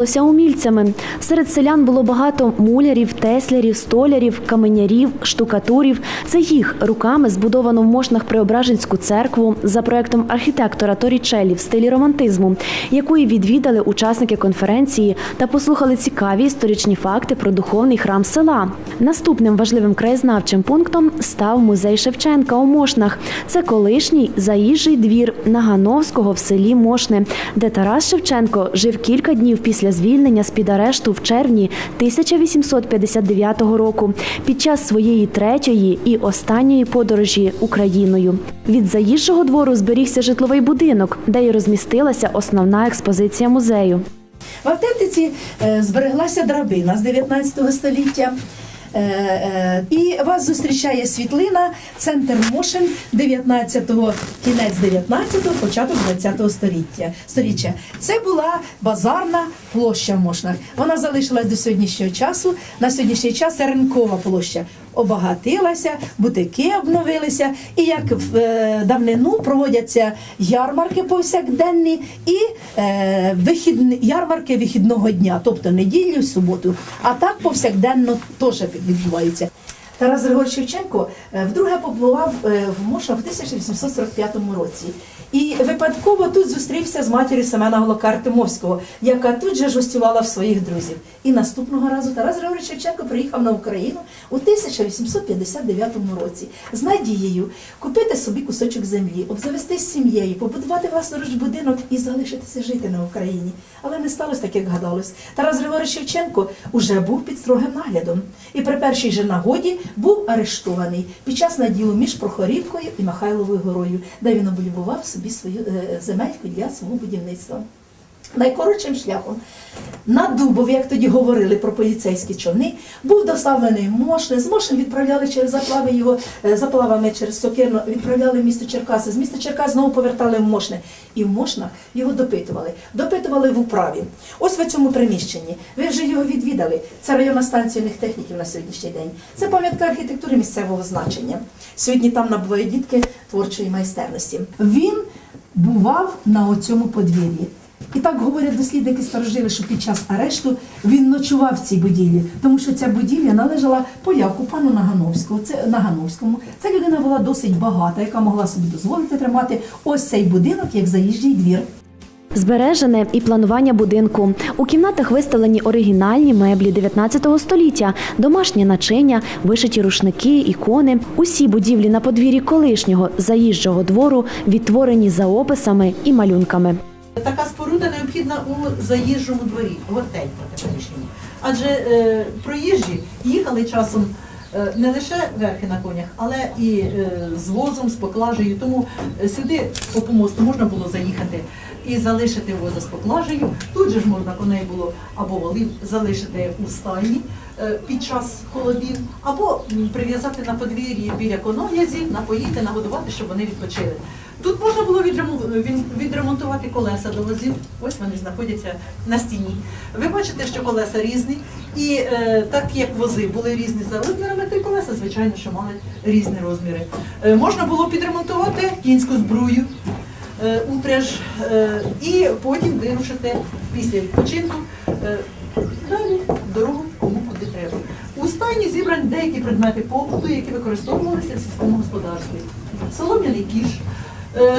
Лося умільцями. Серед селян було багато мулярів, теслярів, столярів, каменярів, штукатурів. Це їх руками збудовано в Мошнах Преображенську церкву за проектом архітектора Торічелі в стилі романтизму, якої відвідали учасники конференції та послухали цікаві історичні факти про духовний храм села. Наступним важливим краєзнавчим пунктом став музей Шевченка у Мошнах. Це колишній заїжджий двір Нагановського в селі Мошне, де Тарас Шевченко жив кілька днів після звільнення з-під арешту в червні 1859 року під час своєї третьої і останньої подорожі Україною. Від заїжджого двору зберігся житловий будинок, де й розмістилася основна експозиція музею. В автентиці е, збереглася драбина з 19 століття. Е, е, І вас зустрічає світлина, центр Мошен 19-го, кінець 19-го, початок 20-го століття. сторіччя. Це була базарна площа в Мошнах. Вона залишилась до сьогоднішнього часу. На сьогоднішній час це ринкова площа. Обагатилася, бутики обновилися, і як в е, давнину проводяться ярмарки повсякденні і е, вихідні, ярмарки вихідного дня, тобто неділю, суботу. А так повсякденно теж відбувається. Тарас Григорович Шевченко е, вдруге побував е, в Мошах в 1845 році. І випадково тут зустрівся з матір'ю Семена Голока Артемовського, яка тут же гостювала в своїх друзів. І наступного разу Тарас Григорович Шевченко приїхав на Україну у 1859 році з надією купити собі кусочок землі, обзавестись сім'єю, побудувати власноруч будинок і залишитися жити на Україні. Але не сталося так, як гадалось. Тарас Григорович Шевченко уже був під строгим наглядом і при першій же нагоді був арештований під час наділу між Прохорівкою і Михайловою горою, де він облюбував собі свою е, земельку для свого будівництва. Найкоротшим шляхом на Дубов, як тоді говорили про поліцейські човни, був доставлений Мошне. З Мошен відправляли через заплави його е, заплавами через Сокирно, відправляли в місто Черкаси. З міста Черкас знову повертали в Мошне. І в Мошнах його допитували. Допитували в управі. Ось в цьому приміщенні. Ви вже його відвідали. Це районна станція юних техніків на сьогоднішній день. Це пам'ятка архітектури місцевого значення. Сьогодні там набувають дітки творчої майстерності. Він бував на оцьому подвір'ї. І так говорять дослідники старожили, що під час арешту він ночував в цій будівлі, тому що ця будівля належала поляку, пану Нагановському. Це Нагановському. Ця людина була досить багата, яка могла собі дозволити тримати ось цей будинок як заїжджий двір. Збережене і планування будинку. У кімнатах виставлені оригінальні меблі 19 століття, домашні начиня, вишиті рушники, ікони. Усі будівлі на подвір'ї колишнього заїжджого двору відтворені за описами і малюнками. Така споруда необхідна у заїжджому дворі, готель таке приміщення. Адже е, проїжджі їхали часом е, не лише верхи на конях, але і е, з возом, з поклажею. Тому е, сюди по помосту можна було заїхати і залишити воза з поклажею. Тут же ж можна коней було або волів залишити у стайні е, під час холодів, або прив'язати на подвір'ї біля конов'язів, напоїти, нагодувати, щоб вони відпочили. Тут можна було відремонтувати колеса до возів. Ось вони знаходяться на стіні. Ви бачите, що колеса різні, і е, так як вози були різні за розмірами, то й колеса, звичайно, що мали різні розміри. Е, можна було підремонтувати кінську збрую. Е, Упряж е, і потім вирушити після відпочинку е, далі дорогу кому куди треба. У стайні зібрані деякі предмети побуту, які використовувалися в сільському господарстві. Солом'яний кіш.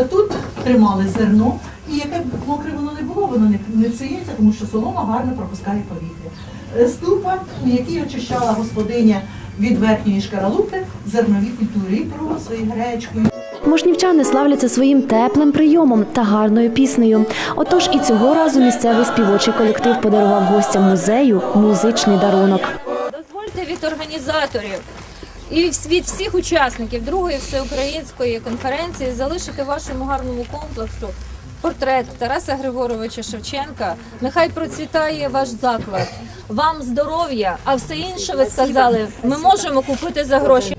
Тут тримали зерно, і яке б мокре воно не було, воно не, псується, тому що солома гарно пропускає повітря. Ступа, у якій очищала господиня від верхньої шкаралупи, зернові культури і просою, гречкою. Мошнівчани славляться своїм теплим прийомом та гарною піснею. Отож і цього разу місцевий співочий колектив подарував гостям музею музичний дарунок. Дозвольте від організаторів і від всіх учасників другої всеукраїнської конференції залишити вашому гарному комплексу портрет Тараса Григоровича Шевченка. Нехай процвітає ваш заклад. Вам здоров'я, а все інше ви сказали, ми можемо купити за гроші.